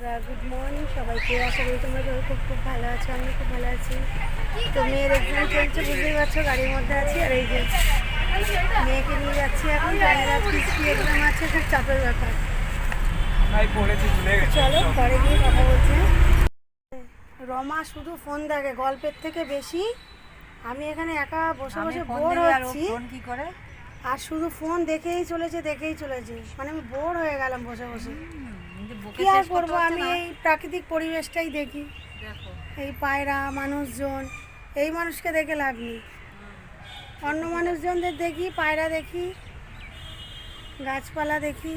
Good morning সবাইকে। আশা করি তোমরা সবাই খুব খুব ভালো আছো আমি খুব ভালো আছি। তো মেয়ের এক্সাম চলছে বুঝতেই পারছ গাড়ির মধ্যে আছি। আর এই যে মেয়েকে নিয়ে যাচ্ছি এখন এক্সাম আছে খুব চাপের ব্যাপার। চলো পরে গিয়ে কথা বলছি। রমা শুধু ফোন দেখে গল্পের থেকে বেশি আমি এখানে একা বসে বসে বোর হচ্ছি। কি করে? আর শুধু ফোন দেখেই চলেছে দেখেই চলেছে। মানে আমি বোর হয়ে গেলাম বসে বসে। কি আর করব? আমি এই প্রাকৃতিক পরিবেশটাই দেখি। এই পায়রা মানুষজন এই মানুষকে দেখে লাভ নেই। অন্য মানুষজনদের দেখি পায়রা দেখি গাছপালা দেখি।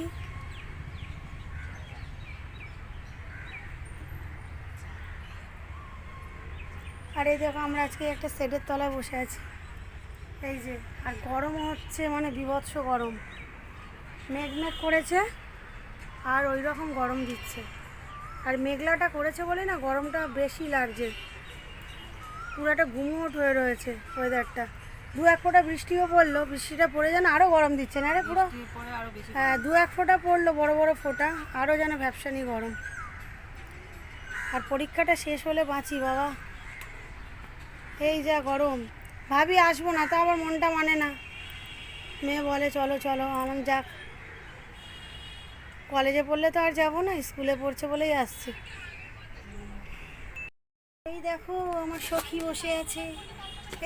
আর এই দেখো আমরা আজকে একটা শেডের তলায় বসে আছি। এই যে আর গরম হচ্ছে মানে বিভৎস গরম। মেঘ মেঘ করেছে। আর ওই রকম গরম দিচ্ছে। আর মেঘলাটা করেছে বলে না গরমটা বেশি লাগছে। পুরাটা গুমোট হয়ে রয়েছে ওয়েদারটা দু এক ফোঁটা বৃষ্টিও পড়ল বৃষ্টিটা পড়ে যেন আরও গরম দিচ্ছে না রে পুরো? হ্যাঁ দু এক ফোঁটা পড়ল বড় বড় ফোঁটা আরও যেন ভ্যাপসানি গরম। আর পরীক্ষাটা শেষ হলে বাঁচি বাবা। এই যা গরম। ভাবি আসব না তা আবার মনটা মানে না। মেয়ে বলে চলো চলো আমার যাক। কলেজে পড়লে তো আর যাব না স্কুলে পড়ছে বলেই আসছি। এই দেখো আমার সখী বসে আছে।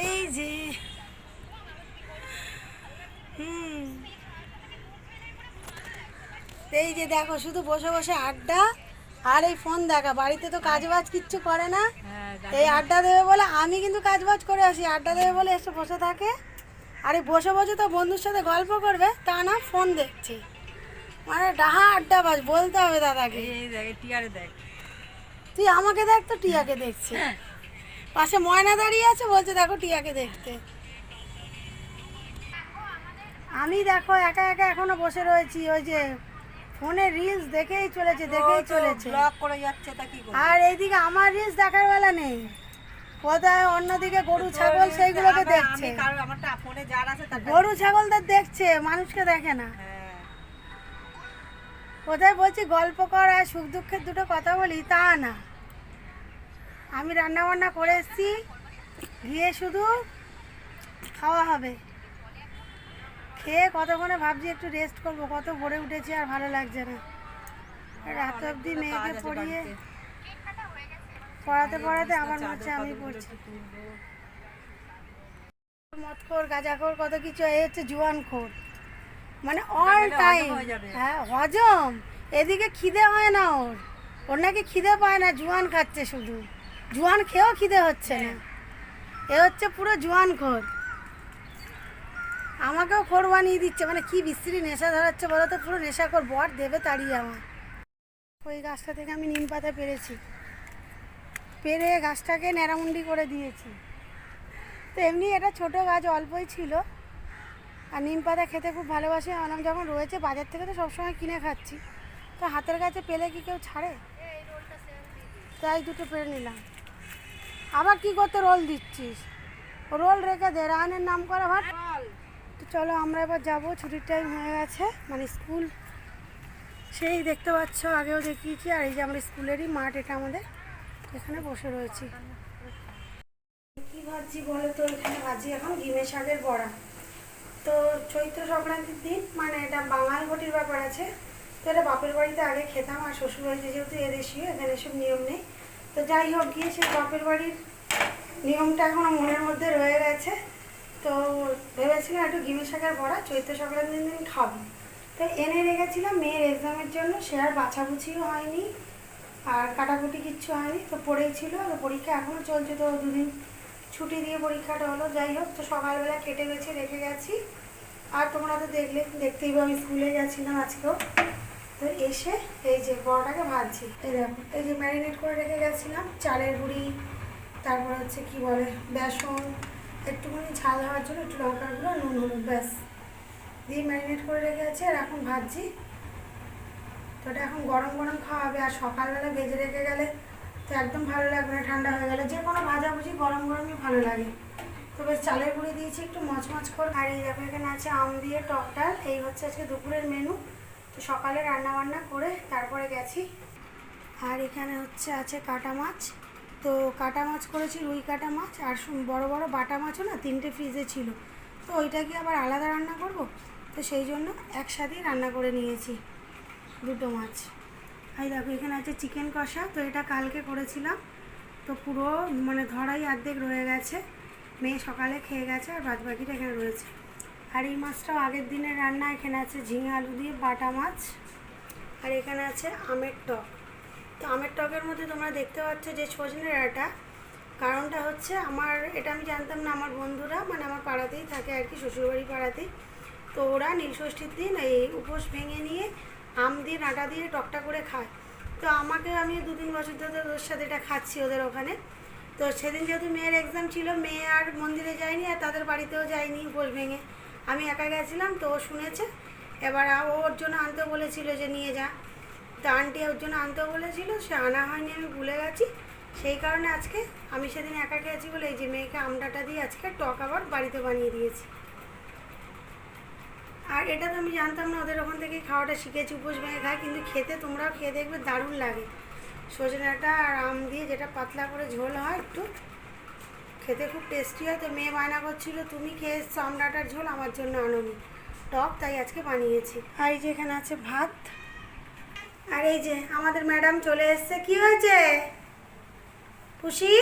এই যে। হুম। এই যে দেখো শুধু বসে বসে আড্ডা আর এই ফোন দেখা। বাড়িতে তো কাজ বাজ কিচ্ছু করে না। হ্যাঁ এই আড্ডা দেবে বলে আমি কিন্তু কাজ বাজ করে আসি। আড্ডা দেবে বলে এসে বসে থাকে। আর এই বসে বসে তো বন্ধুর সাথে গল্প করবে তা না ফোন দেখছে। মানে ডাহা আড্ডা বাজ বলতে হবে দাদাকে। এই দেখ টিয়ারে দেখ। তুই আমাকে দেখ তো টিয়াকে দেখছে। পাশে ময়না দাঁড়িয়ে আছে বলছে দেখো টিয়াকে দেখতে। আমি দেখো একা একা এখনও বসে রয়েছি ওই যে ফোনে রিলস দেখেই চলেছে দেখেই চলেছে। ব্লক করে যাচ্ছে তা কি আর এইদিকে আমার রিলস দেখার বেলা নেই। কোথায় অন্যদিকে গরু ছাগল সেইগুলোকে দেখছে। গরু ছাগলদের দেখছে মানুষকে দেখে না। কোথায় বলছি গল্প কর আর সুখ দুঃখের দুটো কথা বলি তা না। আমি রান্না বান্না করে এসেছি গিয়ে শুধু খাওয়া হবে। খেয়ে কতক্ষণে ভাবছি একটু রেস্ট করব কত ভরে উঠেছি আর ভালো লাগছে না। রাত অবধি মেয়েকে পড়িয়ে পড়াতে পড়াতে আমার মনে আমি পড়ছি। মদখোর গাঁজাখোর কত কিছু এই হচ্ছে জুয়ানখোর। মানে অল টাইম হ্যাঁ হজম। এদিকে খিদে হয় না ওর। ওর নাকি খিদে পায় না জুয়ান খাচ্ছে শুধু। জুয়ান খেয়েও খিদে হচ্ছে না। এ হচ্ছে পুরো জুয়ান খোর। আমাকেও খোর বানিয়ে দিচ্ছে। মানে কি বিশ্রী নেশা ধরাচ্ছে বলো তো পুরো নেশা কর বর দেবে তাড়িয়ে আমার ওই গাছটা থেকে আমি নিম পাতা পেরেছি। পেরে গাছটাকে ন্যাড়ামুন্ডি করে দিয়েছি। তো এমনি এটা ছোট গাছ অল্পই ছিল। আর নিম পাতা খেতে খুব ভালোবাসি। আনাম যখন রয়েছে, বাজার থেকে তো সবসময় কিনে খাচ্ছি। তো হাতের কাছে পেলে কি কেউ ছাড়ে? তাই দুটো পেরে নিলাম। আবার কি করতে রোল দিচ্ছিস? রোল রেখে দে, রানের নাম করা ভাত তো চলো আমরা এবার যাব, ছুটির টাইম হয়ে গেছে মানে স্কুল। সেই দেখতে পাচ্ছ, আগেও দেখিয়েছি, আর এই যে আমরা স্কুলেরই মাঠ, এটা আমাদের এখানে বসে রয়েছি। কি ভাবছি বলো তো এখানে ভাজি এখন ডিমের শাকের বড়া। তো চৈত্র সংক্রান্তির দিন মানে এটা বাঙাল ঘটির ব্যাপার আছে, তো এটা বাপের বাড়িতে আগে খেতাম আর শ্বশুর বাড়িতে যেহেতু এদেশীয় এখানে এসব নিয়ম নেই। তো যাই হোক, গিয়ে সেই বাপের বাড়ির নিয়মটা এখনও মনের মধ্যে রয়ে গেছে। তো ভেবেছিলাম একটু গিমি শাকের বড়া, চৈত্র সংক্রান্তির দিন খাব। তো এনে রেখেছিলাম মেয়ের এক্সামের জন্য, সে আর বাছাবুছিও হয়নি, আর কাটাকুটি কিচ্ছু হয়নি, তো পড়েই ছিল পরীক্ষা এখনও চলছে, তো দুদিন ছুটি দিয়ে পরীক্ষাটা হলো, যাই হোক, তো সকালবেলা কেটে বেছে রেখে গেছি। আর তোমরা তো দেখলে, দেখতেই আমি স্কুলে গেছিলাম আজকেও। তো এসে এই যে বড়াটাকে ভাজছি। এই দেখো, এই যে ম্যারিনেট করে রেখে গেছিলাম, চালের গুঁড়ি, তারপর হচ্ছে কি বলে, বেসন, একটুখানি ঝাল হওয়ার জন্য একটু লঙ্কার গুঁড়ো নুন হলুদ, ব্যাস। দিয়ে ম্যারিনেট করে রেখে গেছি আর এখন ভাজছি। তো ওটা এখন গরম গরম খাওয়া হবে, আর সকালবেলা ভেজে রেখে গেলে তো একদম ভালো লাগবে না, ঠান্ডা হয়ে গেলে। যে কোনো ভাজাভুজি গরম গরমই ভালো লাগে। তো বেশ, চালের গুঁড়ি দিয়েছি, একটু মচমচ করে আর এই দেখো এখানে আছে আম দিয়ে টক ডাল, এই হচ্ছে আজকে দুপুরের মেনু তো সকালে রান্না বান্না করে তারপরে গেছি। আর এখানে হচ্ছে আছে কাটা মাছ। তো কাটা মাছ করেছি, রুই কাটা মাছ। আর বড় বড় বাটা মাছও না তিনটে ফ্রিজে ছিল। তো ওইটাকে আবার আলাদা রান্না করব? তো সেই জন্য একসাথেই রান্না করে নিয়েছি দুটো মাছ। এই দেখো, এখানে আছে চিকেন কষা, তো এটা কালকে করেছিলাম। তো পুরো মানে ধরাই অর্ধেক রয়ে গেছে। মেয়ে সকালে খেয়ে গেছে আর বাদ বাকিটা এখানে রয়েছে। আর এই মাছটাও আগের দিনের রান্না, এখানে আছে ঝিঙে আলু দিয়ে বাটা মাছ। আর এখানে আছে আমের টক। তো আমের টকের মধ্যে তোমরা দেখতে পাচ্ছ যে সজনে ডাঁটা কারণটা হচ্ছে আমার, এটা আমি জানতাম না, আমার বন্ধুরা মানে আমার পাড়াতেই থাকে আর কি শ্বশুরবাড়ি পাড়াতেই। তো ওরা নীলষষ্ঠীর দিন এই উপোস ভেঙে নিয়ে আম দিয়ে ডাঁটা দিয়ে টকটা করে খায়। তো আমাকে আমি দু তিন বছর ধরে ওদের সাথে এটা খাচ্ছি ওদের ওখানে। তো সেদিন যেহেতু মেয়ের এক্সাম ছিল, মেয়ে আর মন্দিরে যায়নি আর তাদের বাড়িতেও যায়নি উপোস ভেঙে। আমি একা গেছিলাম তো ও শুনেছে। এবার ওর জন্য আনতে বলেছিল যে নিয়ে যা। তো আন্টি ওর জন্য আনতেও বলেছিল, সে আনা হয়নি আমি ভুলে গেছি। সেই কারণে আজকে আমি সেদিন একা গেছি বলে এই যে মেয়েকে আমডাটা দিয়ে আজকে টক আবার বাড়িতে বানিয়ে দিয়েছি। আর এটা তো আমি জানতাম না, ওদের ওখান থেকে খাওয়াটা শিখেছি, উপোস ভেঙে খায়, কিন্তু খেতে তোমরাও খেয়ে দেখবে, দারুণ লাগে। সজনাটা আর আম দিয়ে যেটা পাতলা করে ঝোল হয়, একটু খেতে খুব টেস্টি হয়। তো মেয়ে বায়না করছিল, তুমি খেয়ে এসছো আমডাটার ঝোল, আমার জন্য আনোনি। টক, তাই আজকে বানিয়েছি। আর এই যে এখানে আছে ভাত। আর এই যে আমাদের ম্যাডাম চলে এসছে, কি হয়েছে? খুশি?